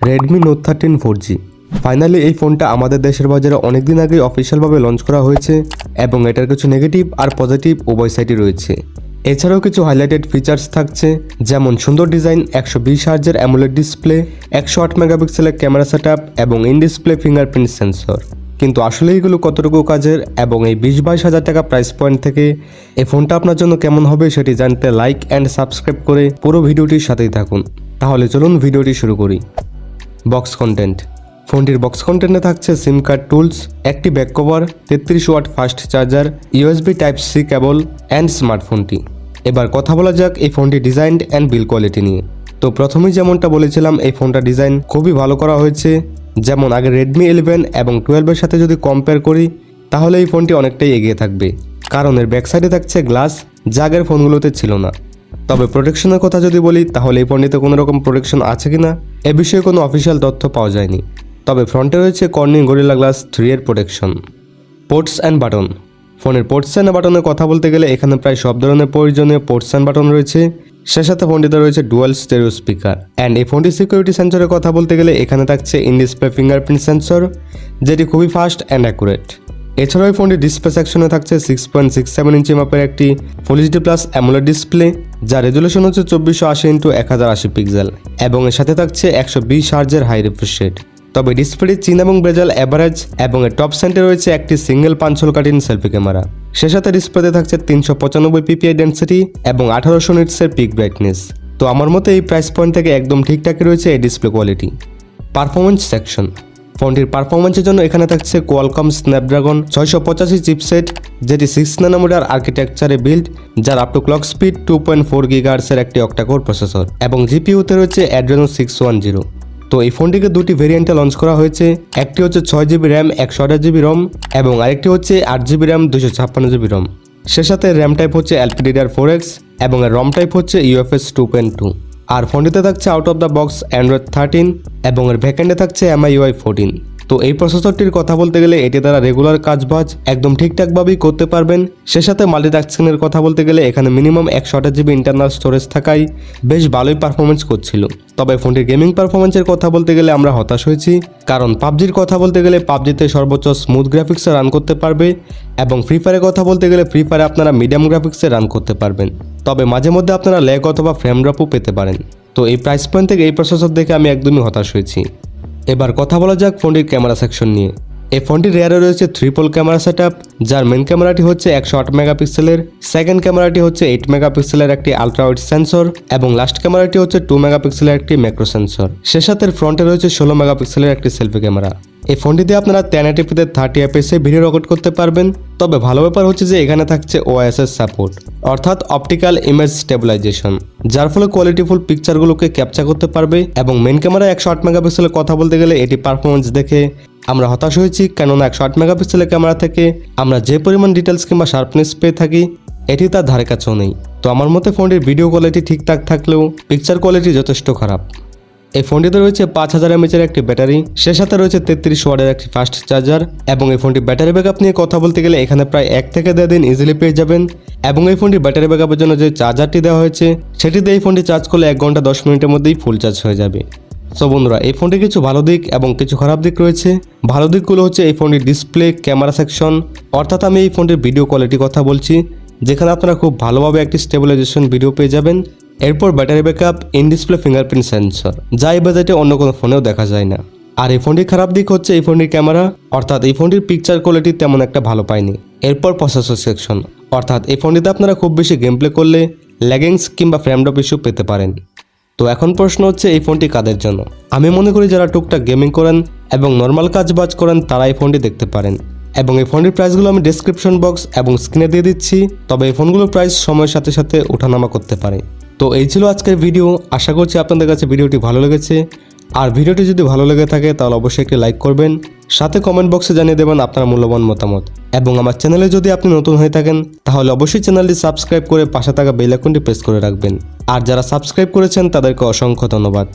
Redmi Note thirteen four G finally এই ফোনটা আমাদের দেশের বাজারে অনেকদিন আগেই অফিসিয়ালভাবে লঞ্চ করা হয়েছে এবং এটার কিছু নেগেটিভ আর পজিটিভ উভয় সাইডই রয়েছে। এছাড়াও কিছু হাইলাইটেড ফিচার্স থাকছে, যেমন সুন্দর ডিজাইন একশো বিশ হার্জের অ্যামুলেট ডিসপ্লে একশো আট মেগাপিক্সেলের ক্যামেরা সেট এবং ইন ডিসপ্লে ফিঙ্গারপ্রিন্ট সেন্সর কিন্তু আসলে এগুলো কতটুকু কাজের এবং এই বিশ বাইশ হাজার টাকা প্রাইস পয়েন্ট থেকে এই ফোনটা আপনার জন্য কেমন হবে সেটি জানতে লাইক অ্যান্ড সাবস্ক্রাইব করে পুরো ভিডিওটির সাথেই থাকুন। তাহলে চলুন ভিডিওটি শুরু করি। বক্স কন্টেন্ট ফোনটির বক্স কন্টেন্টে থাকছে সিম কার্ড টুলস একটি ব্যাক কভার তেত্রিশ watt fast charger USB type C cable and স্মার্টফোনটি এবার কথা বলা যাক এই ফোনটি ডিজাইন অ্যান্ড বিল কোয়ালিটি নিয়ে। তো প্রথমেই যেমনটা বলেছিলাম, এই ফোনটা ডিজাইন খুবই ভালো করা হয়েছে। যেমন আগে রেডমি ইলেভেন এবং টুয়েলভের সাথে যদি কম্পেয়ার করি, তাহলে এই ফোনটি অনেকটাই এগিয়ে থাকবে। কারণ এর ব্যাক সাইডে থাকছে গ্লাস যা আগের ফোনগুলোতে ছিল না। তবে প্রোটেকশনের কথা যদি বলি, তাহলে এই ফোনটিতে কোনো রকম প্রোটেকশন আছে কি না এ বিষয়ে কোনো অফিসিয়াল তথ্য পাওয়া যায়নি। তবে ফ্রন্টে রয়েছে কর্নিং গরিলা গ্লাস থ্রি এর প্রোটেকশন পোর্টস অ্যান্ড বাটন ফোনের পোর্টস অ্যান্ড বাটনের কথা বলতে গেলে এখানে প্রায় সব ধরনের প্রয়োজনীয় পোর্টস অ্যান্ড বাটন রয়েছে। সে সাথে ফোনটিতে রয়েছে ডুয়াল স্টেরিও স্পিকার অ্যান্ড এই ফোনটির সিকিউরিটি সেন্সরের কথা বলতে গেলে এখানে থাকছে ইন ডিসপ্লে ফিঙ্গারপ্রিন্ট সেন্সর যেটি খুবই ফাস্ট অ্যান্ড অ্যাকুরেট এছাড়াও এই ফোনটির ডিসপ্লে সেকশনে থাকছে six point six seven inch মাপের একটি full HD plus AMOLED display যার রেজুলেশন হচ্ছে চব্বিশশো আশি ইন্টু এক হাজার আশি পিক্সেল এবং এর সাথে থাকছে একশো বিশ হার্জের হাই রিফ্রেশ রেট। তবে ডিসপ্লেটির চিন এবং ব্রেজাল অ্যাভারেজ এবং এর টপ সেন্টে রয়েছে একটি সিঙ্গেল পাঞ্চল কাটিন সেলফি ক্যামেরা সে সাথে ডিসপ্লেতে থাকছে তিনশো পঁচানব্বই পিপিআই ডেন্সিটি এবং আঠারোশো নিটসের পিক ব্রাইটনেস তো আমার মতে এই প্রাইস পয়েন্ট থেকে একদম ঠিকঠাকই রয়েছে এই ডিসপ্লে কোয়ালিটি পারফরমেন্স সেকশন ফোনটির পারফরমেন্সের জন্য এখানে থাকছে কোয়ালকম স্ন্যাপড্রাগন ছয়শো পঁচাশি চিপসেট যেটি সিক্স নানোমিটার আর্কিটেকচারে বিল্ড যার up to clock speed two point four গিগার্সের একটি অক্টাকোর প্রসেসর এবং জিপিউতে রয়েছে অ্যাড্রেনো সিক্স ওয়ান জিরো তো এই ফোনটিকে দুটি ভেরিয়েন্টে লঞ্চ করা হয়েছে, একটি হচ্ছে ছয় জিবি র্যাম একশো আঠাশ জিবি রম এবং আরেকটি হচ্ছে আট জিবি র্যাম দুশো ছাপ্পান্ন জিবি রম সে সাথে র্যাম টাইপ হচ্ছে এলপিডিআর ফোর এক্স এবং রম টাইপ হচ্ছে ইউএফএস টু পয়েন্ট টু আর ফোনটিতে থাকছে out of the box Android thirteen এবং এর ভ্যাকেন্ডে থাকছে এমআই ইউআই ফোরটিন তো এই প্রসেসরটির কথা বলতে গেলে এটি তারা রেগুলার কাজবাজ, একদম ঠিকঠাকভাবেই করতে পারবেন। সে সাথে মাল্টিটাস্কিংয়ের কথা বলতে গেলে এখানে মিনিমাম একশো আঠাশ জিবি ইন্টারনাল স্টোরেজ থাকায় বেশ ভালোই পারফরমেন্স করছিল। তবে ফোনটির গেমিং পারফরমেন্সের কথা বলতে গেলে আমরা হতাশ হয়েছি, কারণ পাবজির কথা বলতে গেলে পাবজিতে সর্বোচ্চ স্মুথ গ্রাফিক্সে রান করতে পারবে এবং ফ্রি ফায়ারের কথা বলতে গেলে ফ্রি ফায়ারে আপনারা মিডিয়াম গ্রাফিক্সে রান করতে পারবেন। তবে মাঝে মধ্যে আপনারা ল্যাগ অথবা ফ্রেম ড্রপও পেতে পারেন। তো এই প্রাইস পয়েন্ট থেকে এই প্রসেসর দেখে আমি একদমই হতাশ হয়েছি। এবার কথা বলা যাক ফোনটির ক্যামেরা সেকশন নিয়ে। এই ফোনটির রেয়ারে রয়েছে ট্রিপল ক্যামেরা সেট যার মেন ক্যামেরাটি হচ্ছে একশো আট মেগাপিক্সেলের সেকেন্ড ক্যামেরাটি হচ্ছে এইট মেগাপিক্সেলের একটি আলট্রা ওয়াইড সেন্সর এবং লাস্ট ক্যামেরাটি হচ্ছে টু মেগাপিক্সেলের একটি ম্যাক্রো সেন্সর সে সাথে ফ্রন্টে রয়েছে ষোলো মেগাপিক্সেলের একটি সেলফি ক্যামেরা এই ফোনটিতে আপনারা টেন এটিপিতে থার্টি এফএসে ভিডিও রেকর্ড করতে পারবেন। তবে ভালো ব্যাপার হচ্ছে যে এখানে থাকছে ওএসএস সাপোর্ট অর্থাৎ অপটিক্যাল ইমেজ স্টেবিলাইজেশন যার ফলে কোয়ালিটিফুল পিকচারগুলোকে ক্যাপচার করতে পারবে এবং মেন ক্যামেরা একশো আট মেগাপিক্সেলের কথা বলতে গেলে এটি পারফরমেন্স দেখে আমরা হতাশ হয়েছি, কেননা একশো আট মেগাপিক্সেলের ক্যামেরা থেকে আমরা যে পরিমাণ ডিটেলস কিংবা শার্পনেস পেয়ে থাকি, এটি তার ধারে কাছেও নেই। তো আমার মতে ফোনটির ভিডিও কোয়ালিটি ঠিকঠাক থাকলেও পিকচার কোয়ালিটি যথেষ্ট খারাপ। এই ফোনটিতে রয়েছে পাঁচ হাজার এমএচের একটি ব্যাটারি সে সাথে রয়েছে তেত্রিশ ওয়ার্ডের একটি ফাস্ট চার্জার এবং এই ফোনটি ব্যাটারি ব্যাকআপ নিয়ে কথা বলতে গেলে এখানে প্রায় এক থেকে দেড় দিন ইজিলি পেয়ে যাবেন এবং এই ফোনটি ব্যাটারি ব্যাকআপের জন্য যে চার্জারটি দেওয়া হয়েছে, সেটিতে এই ফোনটি চার্জ করলে এক ঘণ্টা দশ মিনিটের মধ্যেই ফুল চার্জ হয়ে যাবে। সো বন্ধুরা, এই ফোনটির কিছু ভালো দিক এবং কিছু খারাপ দিক রয়েছে। ভালো দিকগুলো হচ্ছে এই ফোনটির ডিসপ্লে ক্যামেরা সেকশন অর্থাৎ আমি এই ফোনটির ভিডিও কোয়ালিটি কথা বলছি, যেখানে আপনারা খুব ভালোভাবে একটি স্টেবিলাইজেশন ভিডিও পেয়ে যাবেন। এরপর battery backup in display fingerprint sensor যা এই বাজেটে অন্য কোনো ফোনেও দেখা যায় না। আর এই ফোনটির খারাপ দিক হচ্ছে এই ফোনটির ক্যামেরা অর্থাৎ এই ফোনটির পিকচার কোয়ালিটি তেমন একটা ভালো পায়নি। এরপর প্রসেসর সেকশন অর্থাৎ এই ফোনটিতে আপনারা খুব বেশি গেম প্লে করলে ল্যাগিংস কিংবা ফ্রেমডপ ইস্যু পেতে পারেন। তো এখন প্রশ্ন হচ্ছে এই ফোনটি কাদের জন্য? আমি মনে করি যারা টুকটাক গেমিং করেন এবং নর্মাল কাজ বাজ করেন, তারা এই ফোনটি দেখতে পারেন। এবং এই ফোনটির প্রাইসগুলো আমি ডেসক্রিপশন বক্স এবং স্ক্রিনে দিয়ে দিচ্ছি, তবে এই ফোনগুলোর প্রাইস সময়ের সাথে সাথে ওঠানামা করতে পারে। তো এই ছিল আজকের ভিডিও আশা করছি আপনাদের কাছে ভিডিওটি ভালো লেগেছে। আর ভিডিওটি যদি ভালো লেগে থাকে, তাহলে অবশ্যই একটি লাইক করবেন। সাথে কমেন্ট বক্সে জানিয়ে দেবেন আপনার মূল্যবান মতামত। এবং আমার চ্যানেলে যদি আপনি নতুন হয়ে থাকেন, তাহলে অবশ্যই চ্যানেলটি সাবস্ক্রাইব করে পাশে থাকা বেল প্রেস করে রাখবেন। আর যারা সাবস্ক্রাইব করেছেন, তাদেরকে অসংখ্য ধন্যবাদ।